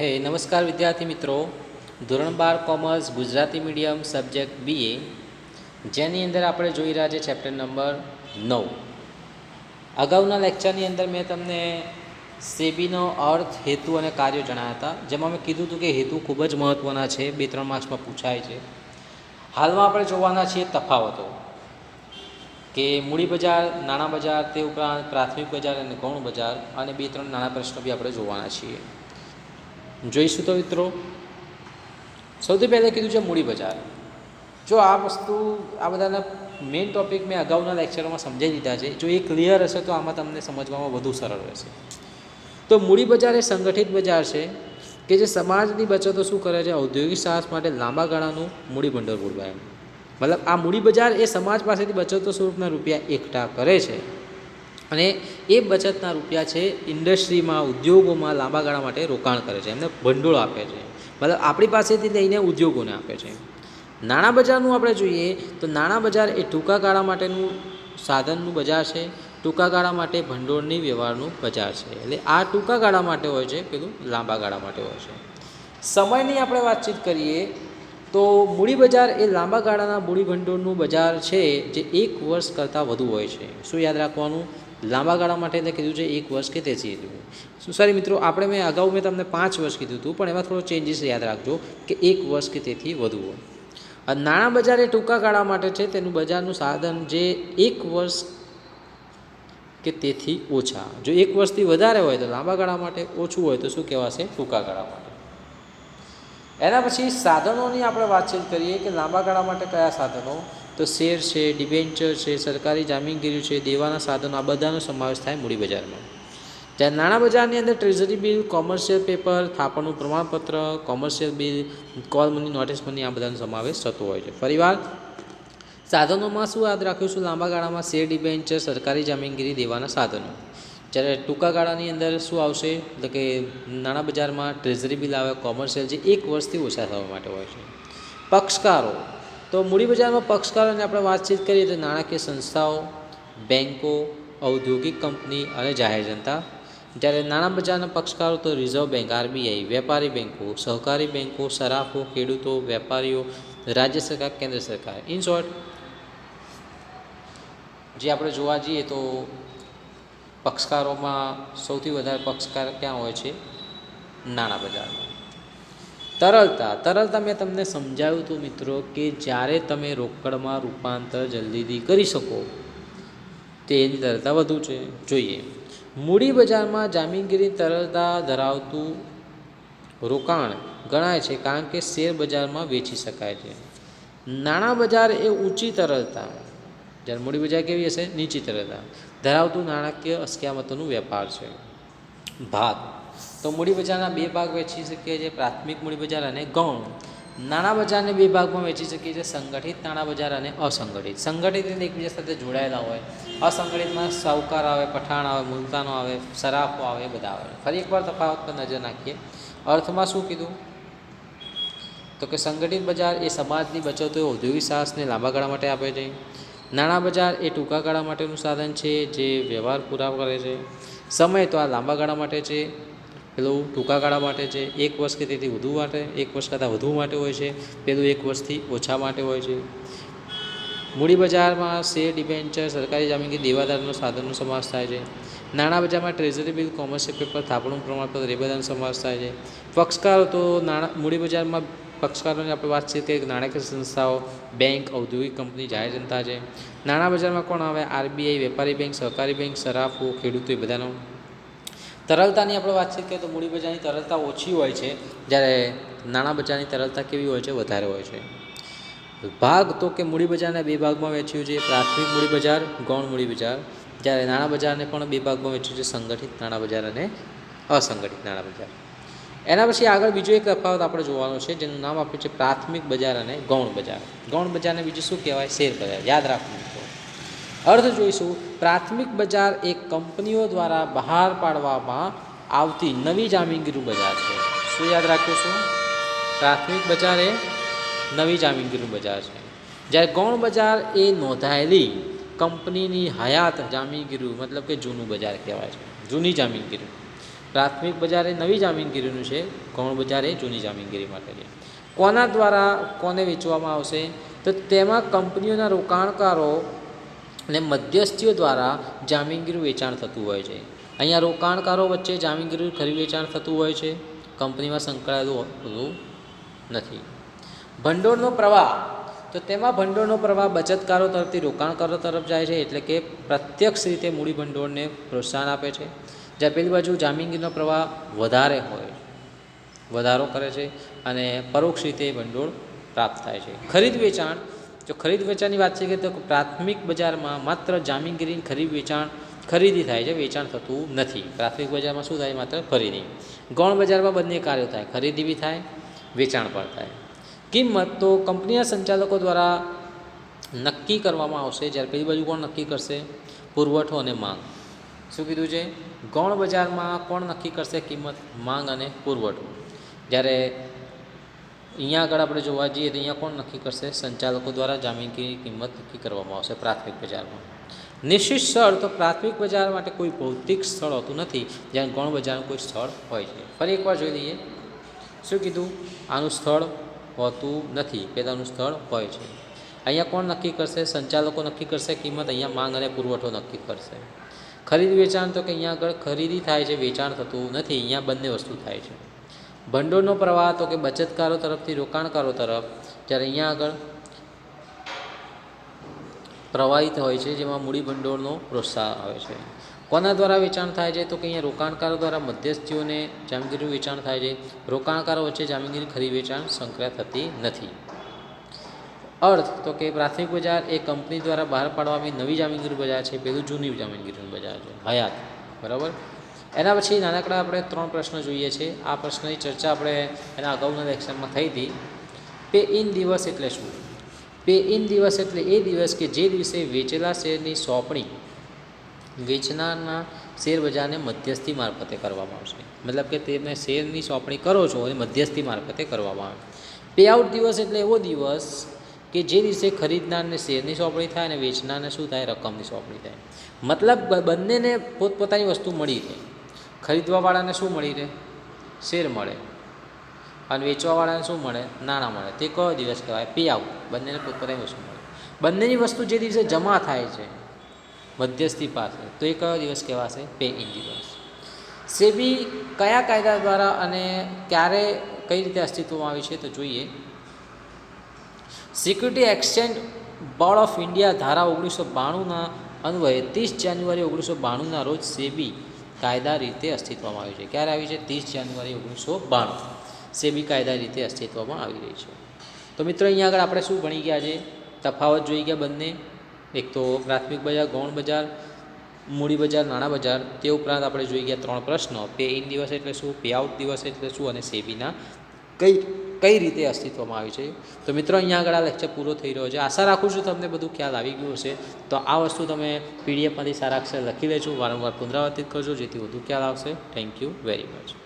હે, નમસ્કાર વિદ્યાર્થી મિત્રો. ધોરણ બાર commerce, Gujarati medium, subject B. જેની અંદર આપણે જોઈ રહ્યા છે ચેપ્ટર નંબર નવ. અગાઉના લેક્ચરની અંદર મેં તમને સેબીનો અર્થ, હેતુ અને કાર્યો જણાવ્યા હતા, જેમાં મેં કીધું હતું કે હેતુ ખૂબ જ મહત્ત્વના છે બે ત્રણ માર્ક્સમાં પૂછાય છે. હાલમાં આપણે જોવાના છીએ તફાવતો. કે મૂડી બજાર, નાણાં બજાર, તે ઉપરાંત પ્રાથમિક બજાર અને ગૌણ બજાર, અને બે ત્રણ નાણાં પ્રશ્નો બી આપણે જોવાના છીએ. જોઈશું તો મિત્રો? સૌથી પહેલાં કીધું છે મૂડી બજાર. જો આ વસ્તુ, આ બધાના મેઇન ટોપિક મેં અગાઉના લેક્ચરોમાં સમજાવી દીધા છે. જો એ ક્લિયર હશે તો આમાં તમને સમજવામાં વધુ સરળ રહેશે. તો મૂડી બજાર એ સંગઠિત બજાર છે કે જે સમાજની બચતો શું કરે છે? ઔદ્યોગિક સાહસ માટે લાંબા ગાળાનું મૂડી ભંડોળ પૂરવા મતલબ આ મૂડી બજાર એ સમાજ પાસેથી બચતો સ્વરૂપના રૂપિયા એકઠા કરે છે. અને એ બચતના રૂપિયા છે ઇન્ડસ્ટ્રીમાં, ઉદ્યોગોમાં લાંબા ગાળા માટે રોકાણ કરે છે, એમને ભંડોળ આપે છે. મતલબ આપણી પાસેથી લઈને ઉદ્યોગોને આપે છે. નાણાં બજારનું આપણે જોઈએ તો નાણાં બજાર એ ટૂંકા ગાળા માટેનું સાધનનું બજાર છે, ટૂંકા ગાળા માટે ભંડોળની વ્યવહારનું બજાર છે. એટલે આ ટૂંકા ગાળા માટે હોય છે પેલું લાંબા ગાળા માટે હોય છે. સમયની આપણે વાતચીત કરીએ તો મૂડી બજાર એ લાંબા ગાળાના મૂડી ભંડોળનું બજાર છે જે એક વર્ષ કરતાં વધુ હોય છે. શું યાદ રાખવાનું? લાંબા ગાળા માટે એટલે કીધું છે એક વર્ષ કે તેથી શું સોરી મિત્રો, આપણે મેં અગાઉ મેં તમને પાંચ વર્ષ કીધું હતું, પણ એમાં થોડો ચેન્જીસ યાદ રાખજો કે એક વર્ષ કે તેથી વધુ હોય. નાણાં બજાર એ ટૂંકા ગાળા માટે છે, તેનું બજારનું સાધન જે એક વર્ષ કે તેથી ઓછા. જો એક વર્ષથી વધારે હોય તો લાંબા ગાળા માટે ઓછું હોય તો શું કહેવાશે? ટૂંકા ગાળા માટે. એના પછી સાધનોની આપણે વાતચીત કરીએ કે લાંબા ગાળા માટે કયા સાધનો? તો શેર છે, ડિબેન્ચર છે, સરકારી જામીનગીરી છે, દેવાના સાધનો, આ બધાનો સમાવેશ થાય મૂડી બજારમાં. જ્યારે નાણાં બજારની અંદર ટ્રેઝરી બિલ, કોમર્શિયલ પેપર, થાપણનું પ્રમાણપત્ર, commercial bill, call money, notice money, આ બધાનો સમાવેશ થતો હોય છે. ફરીવાર, સાધનોમાં શું યાદ રાખીશું? લાંબા ગાળામાં શેર, ડિબેન્ચર, સરકારી જામીનગીરી, દેવાના સાધનો. જ્યારે ટૂંકા ગાળાની અંદર શું આવશે? એટલે કે નાણાં બજારમાં ટ્રેઝરી બિલ આવે કોમર્શિયલ જે એક વર્ષથી ઓછા થવા માટે હોય છે. પક્ષકારો. તો મૂડી બજારમાં પક્ષકારોની આપણે વાતચીત કરીએ તો નાણાકીય સંસ્થાઓ બેન્કો ઔદ્યોગિક કંપની અને જાહેર જનતા. જ્યારે નાણાં બજારના પક્ષકારો, તો રિઝર્વ બેંક, આરબીઆઈ, વેપારી બેન્કો સહકારી બેન્કો સરાફો, ખેડૂતો, વેપારીઓ, રાજ્ય સરકાર, કેન્દ્ર સરકાર. ઇન શોર્ટ જે આપણે જોવા જઈએ તો પક્ષકારોમાં સૌથી વધારે પક્ષકાર ક્યાં હોય છે? નાણાં બજારમાં. તરલતા. તરલતા મેં તમને સમજાવ્યું હતું મિત્રો કે જ્યારે તમે રોકડમાં રૂપાંતર જલ્દીથી કરી શકો, તેની તરલતા વધુ છે. જોઈએ. મૂડી બજારમાં જામીનગીરી તરલતા ધરાવતું રોકાણ ગણાય છે કારણ કે શેર બજારમાં વેચી શકાય છે. નાણાં બજાર એ ઊંચી તરલતા. જ્યારે મૂડી બજાર કેવી હશે? નીચી તરલતા. ધરાવતું નાણાકીય અસ્કયામતોનું વેપાર છે. ભાગ. તો મૂડી બજારના બે ભાગ વેચી શકીએ છીએ, પ્રાથમિક મૂડી બજાર અને ગૌણ. નાણાં બજારને બે ભાગમાં વેચી શકીએ છીએ, સંગઠિત નાણાં બજાર અને અસંગઠિત. સંગઠિત એટલે એકબીજા સાથે જોડાયેલા હોય. અસંગઠિતમાં સાવકાર આવે, પઠાણ આવે, મુલતાનો આવે, સરાફો આવે બધા આવે. ફરી એકવાર તફાવત પર નજર નાખીએ. અર્થમાં શું કીધું? તો કે સંગઠિત બજાર એ સમાજની બચતો ઔદ્યોગિક સાહસને લાંબા ગાળા માટે આપે છે. નાણાં બજાર એ ટૂંકા ગાળા માટેનું સાધન છે, જે વ્યવહાર પૂરા કરે છે. સમય તો આ લાંબા ગાળા માટે છે. પેલું ટૂંકા ગાળા માટે છે. એક વર્ષ કે તેથી વધુ માટે, એક વર્ષ કરતાં વધુ માટે હોય છે. પેલું એક વર્ષથી ઓછા માટે હોય છે. મૂડી બજારમાં શેર ડિબેન્ચર સરકારી જામીનગી દેવાદારનો સાધનનો સમાવેશ થાય છે. નાણાં બજારમાં ટ્રેઝરી બિલ કોમર્શિયલ પેપર થાપણું, પ્રમાણપત્ર, એ બધાનો સમાવેશ થાય છે. પક્ષકારો તો નાણાં, મૂડી બજારમાં પક્ષકારોની આપણે વાત છે કે નાણાકીય સંસ્થાઓ બેંક ઔદ્યોગિક કંપની, જાહેર જનતા છે. નાણાં બજારમાં કોણ આવે? આરબીઆઈ વેપારી બેંક સહકારી બેંક સરાફો, ખેડૂતો એ બધાનો. તરલતાની આપણે વાતચીત કરીએ તો મૂડી બજારની તરલતા ઓછી હોય છે, જ્યારે નાણાં બજારની તરલતા કેવી હોય છે? વધારે હોય છે. ભાગ તો કે મૂડી બજારને બે ભાગમાં વેચ્યું છે. પ્રાથમિક મૂડી બજાર, ગૌણ મૂડી બજાર. જ્યારે નાણાં બજારને પણ બે ભાગમાં વેચ્યું છે, સંગઠિત નાણાં બજાર અને અસંગઠિત નાણાં બજાર. એના પછી આગળ બીજો એક તફાવત આપણે જોવાનો છે, જેનું નામ આપ્યું છે પ્રાથમિક બજાર અને ગૌણ બજાર. ગૌણ બજારને બીજું શું કહેવાય? શેર બજાર. યાદ રાખવું અર્થ જોઈશું, પ્રાથમિક બજાર એ કંપનીઓ દ્વારા બહાર પાડવામાં આવતી નવી જામીનગીરું બજાર છે. શું યાદ રાખીશું પ્રાથમિક બજાર એ નવી જામીનગીરું બજાર છે. જ્યારે ગૌણ બજાર એ નોંધાયેલી કંપનીની હયાત જામીનગીરું, મતલબ કે જૂનું બજાર કહેવાય છે. જૂની જામીનગીરું. પ્રાથમિક બજારે નવી જામીનગીરીનું છે, ગૌણ બજાર જૂની જામીનગીરી માટે છે. કોના દ્વારા કોને વેચવામાં આવશે? તો તેમાં કંપનીઓના રોકાણકારો અને મધ્યસ્થીઓ દ્વારા જામીનગીરું વેચાણ થતું હોય છે. અહીંયા રોકાણકારો વચ્ચે જામીનગીરી ખરી વેચાણ થતું હોય છે. કંપનીમાં સંકળાયેલું હોતું નથી. ભંડોળનો પ્રવાહ. તો તેમાં ભંડોળનો પ્રવાહ બચતકારો તરફથી રોકાણકારો તરફ જાય છે, એટલે કે પ્રત્યક્ષ રીતે મૂડી ભંડોળને પ્રોત્સાહન આપે છે. જ્યારે પેલી બાજુ જામીનગીરીનો પ્રવાહ વધારે હોય, વધારો કરે છે અને પરોક્ષ રીતે ભંડોળ પ્રાપ્ત થાય છે. ખરીદ વેચાણ, જો ખરીદ વેચાણની વાત છે કે તો પ્રાથમિક બજારમાં માત્ર જામીનગીરી ખરીદ વેચાણ, ખરીદી થાય છે, વેચાણ થતું નથી. પ્રાથમિક બજારમાં શું થાય? માત્ર ખરીદી. ગૌણ બજારમાં બંને કાર્યો થાય. ખરીદી બી થાય, વેચાણ પણ થાય. કિંમત તો કંપનીના સંચાલકો દ્વારા નક્કી કરવામાં આવશે. જ્યારે પેલી બાજુ કોણ નક્કી કરશે? પુરવઠો અને માંગ. શું કીધું છે? ગૌણ બજારમાં કોણ નક્કી કરશે કિંમત, માંગ અને પુરવઠો? જ્યારે અહીંયા આગળ આપણે જોવા જઈએ તો અહીંયા કોણ નક્કી કરશે? સંચાલકો દ્વારા જામીનની કિંમત નક્કી કરવામાં આવશે પ્રાથમિક બજારમાં. નિશ્ચિત સ્થળ તો પ્રાથમિક બજાર માટે કોઈ ભૌતિક સ્થળ હોતું નથી, જ્યાં ગૌણ બજારનું કોઈ સ્થળ હોય છે. ફરી એકવાર જોઈ લઈએ. શું કીધું? આનું સ્થળ હોતું નથી, પેદાનું સ્થળ હોય છે. અહીંયા કોણ નક્કી કરશે? સંચાલકો નક્કી કરશે કિંમત, અહીંયા માંગ અને પુરવઠો નક્કી કરશે. ખરીદ વેચાણ તો કે અહીંયા આગળ ખરીદી થાય છે, વેચાણ થતું નથી, અહીંયા બંને વસ્તુ થાય છે. ભંડોળનો પ્રવાહ તો કે બચતકારો તરફથી, રોકાણકારો તરફ, જ્યારે અહીંયા આગળ પ્રવાહિત હોય છે, જેમાં મૂડી ભંડોળનો પ્રોત્સાહન આવે છે. કોના દ્વારા વેચાણ થાય છે? તો કે અહીંયા રોકાણકારો દ્વારા મધ્યસ્થીઓને જામીનગીરી વેચાણ થાય છે. રોકાણકારો વચ્ચે જામીનગીરી ખરીદ વેચાણ સંકળાય થતી નથી. અર્થ તો કે પ્રાથમિક બજાર એ કંપની દ્વારા બહાર પાડવામાં નવી જામીનગીરી બજાર છે, પેલું જૂની જામીનગીરીનું બજાર છે, હયાત, બરાબર? એના પછી નાનકડા આપણે ત્રણ પ્રશ્નો જોઈએ છે. આ પ્રશ્નની ચર્ચા આપણે એના અગાઉના લેક્ચરમાં થઈ હતી. પે ઇન દિવસ એટલે શું? પે ઇન દિવસ એટલે એ દિવસ કે જે દિવસે વેચેલા શેરની સોંપણી વેચનારના શેર બજારને મધ્યસ્થી મારફતે કરવામાં આવશે. મતલબ કે તમે શેરની સોંપણી કરો છો એ મધ્યસ્થી મારફતે કરવામાં આવે. પે આઉટ દિવસ એટલે એવો દિવસ કે જે દિવસે ખરીદનારને શેરની સોંપણી થાય અને વેચનારને શું થાય, રકમની સોંપણી થાય. મતલબ બંનેને પોતપોતાની વસ્તુ મળી રહે. ખરીદવાવાળાને શું મળી રહે? શેર મળે. અને વેચવાવાળાને શું મળે? નાણાં મળે. તે કયો દિવસ કહેવાય? પે આઉટ બંનેને પોતપોતાની વસ્તુ મળે બંનેની વસ્તુ જે દિવસે જમા થાય છે, મધ્યસ્થી પાસે, તો એ કયો દિવસ કહેવાશે? પે ઇન દિવસ. સેબી કયા કાયદા દ્વારા અને ક્યારે કઈ રીતે અસ્તિત્વમાં આવી છે તો જોઈએ. Security exchange board of India ધારા ઓગણીસો બાણુંના અન્વયે ત્રીસ જાન્યુઆરી ઓગણીસો બાણુંના રોજ સેબી કાયદા રીતે અસ્તિત્વમાં આવી છે. ક્યારે આવી છે? ત્રીસ જાન્યુઆરી ઓગણીસો બાણું. સેબી કાયદા રીતે અસ્તિત્વમાં આવી રહી છે. તો મિત્રો, અહીંયા આગળ આપણે શું ભણી ગયા છે? તફાવત જોઈ ગયા બંને. એક તો પ્રાથમિક બજાર, ગૌણ બજાર, મૂડી બજાર, નાણાં બજાર. તે ઉપરાંત આપણે જોઈ ગયા ત્રણ પ્રશ્નો. પે ઇન દિવસ એટલે શું? પે આઉટ દિવસ એટલે શું? અને સેબીના કઈ કઈ રીતે અસ્તિત્વમાં આવી છે? તો મિત્રો, અહીંયા આગળ આ લેક્ચર પૂરો થઈ રહ્યો છે. આશા રાખું છું તમને બધું ખ્યાલ આવી ગયું હશે. તો આ વસ્તુ તમે પીડીએફમાંથી સારા અક્ષર લખી લેજો. વારંવાર પુનરાવર્તિત કરજો, જેથી વધુ ખ્યાલ આવશે. Thank you very much